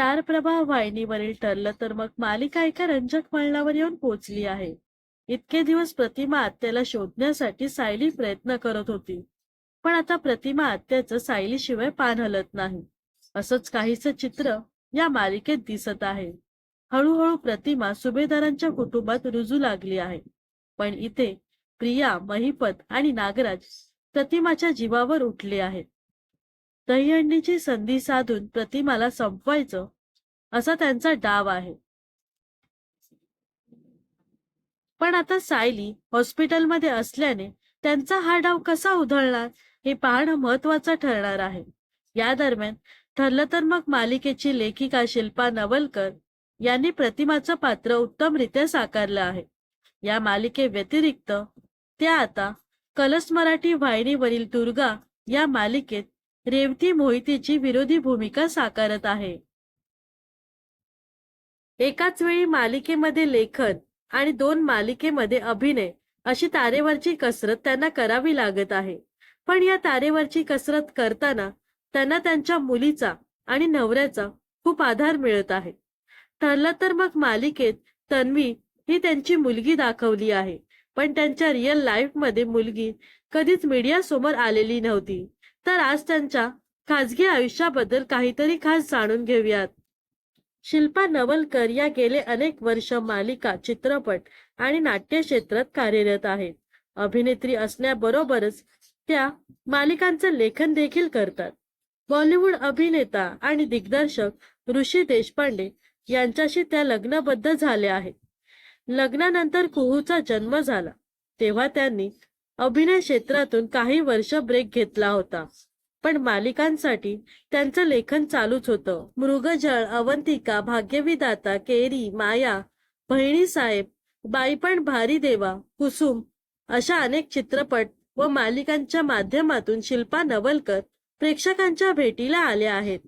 Star प्रभाव वाहिनीवरील ठरलं तर मग मालिका एका रंजक वळणावर येऊन पोहोचली आहे. इतके दिवस प्रतिमा आत्याला शोधण्यासाठी सायली प्रयत्न करत होती. पण आता प्रतिमा आत्याचं सायलीशिवाय पान हलत नाही. असंच काहीसं चित्र या मालिकेत दिसत आहे. हळूहळू प्रतिमा सुभेदारांच्या कुटुंबात रुजू लागली आहे. पण इथे प्रिया महिपत आणि नागराज प्रतिमाच्या जीवावर उठले आहेत. दहीहंडीची संधी साधून प्रतिमाला संपवायचं असा त्यांचा डाव आहे. पण आता सायली हॉस्पिटलमध्ये असल्याने त्यांचा हा डाव कसा उधळणार हे पाहणं महत्वाचं ठरणार आहे. या दरम्यान ठरलं तर मग मालिकेची लेखिका शिल्पा नवलकर यांनी प्रतिमाचं पात्र उत्तमरित्या साकारलं आहे. या मालिके व्यतिरिक्त त्या आता कलस मराठी वाहिनीवरील दुर्गा या मालिकेत रेवती मोहितीची विरोधी भूमिका साकारत आहे. एकाच वेळी मालिकेमध्ये लेखन आणि दोन मालिकेमध्ये अभिनय अशी तारेवरची कसरत त्यांना करावी लागत आहे. पण या तारेवरची कसरत करताना त्यांना त्यांच्या मुलीचा आणि नवऱ्याचा खूप आधार मिळत आहे. ठरलं तर मग मालिकेत तन्वी ही त्यांची मुलगी दाखवली आहे. पण त्यांच्या रिअल लाईफमध्ये मुलगी कधीच मीडिया समोर आलेली नव्हती. तर आज त्यांच्या खाजगी आयुष्याबद्दल काहीतरी खास जाणून घेऊयात. शिल्पा नवलकर या गेले अनेक वर्ष मालिका चित्रपट आणि नाट्य क्षेत्रात कार्यरत आहेत. अभिनेत्री असण्याबरोबरच त्या मालिकांचं लेखन देखील करतात. बॉलिवूड अभिनेता आणि दिग्दर्शक ऋषी देशपांडे यांच्याशी त्या लग्नबद्ध झाल्या आहेत. लग्नानंतर कुहूचा जन्म झाला. तेव्हा त्यांनी अभिनय क्षेत्रातून काही वर्ष ब्रेक घेतला होता. पण मालिकांसाठी त्यांचं लेखन चालूच होतं. मृगजळ अवंतिका भाग्यविदाता केरी माया बहिणी साहेब बाईपण भारी देवा कुसुम अशा अनेक चित्रपट व मालिकांच्या माध्यमातून शिल्पा नवलकर प्रेक्षकांच्या भेटीला आल्या आहेत.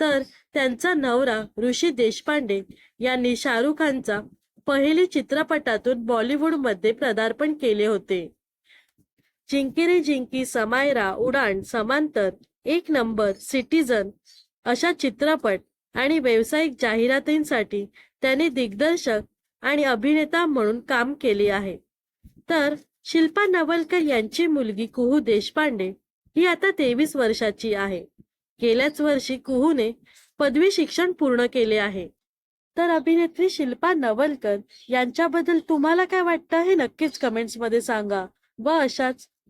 तर त्यांचा नवरा ऋषी देशपांडे यांनी शाहरुख खानचा पहिली चित्रपटातून बॉलिवूडमध्ये पदार्पण केले होते. जिंकिरे जिंकी समायरा उडाण समांतर एक नंबर सिटीजन अशा चित्रपट आणि व्यावसायिक जाहिरातींसाठी त्यांनी दिग्दर्शक आणि अभिनेता म्हणून काम केले आहे. तर शिल्पा नवलकर यांची मुलगी कुहू देशपांडे ही आता तेवीस वर्षाची आहे. गेल्याच वर्षी कुहूने पदवी शिक्षण पूर्ण केले आहे. तर अभिनेत्री शिल्पा नवलकर यांच्याबद्दल तुम्हाला काय वाटतं हे नक्कीच कमेंट्समध्ये सांगा व अशाच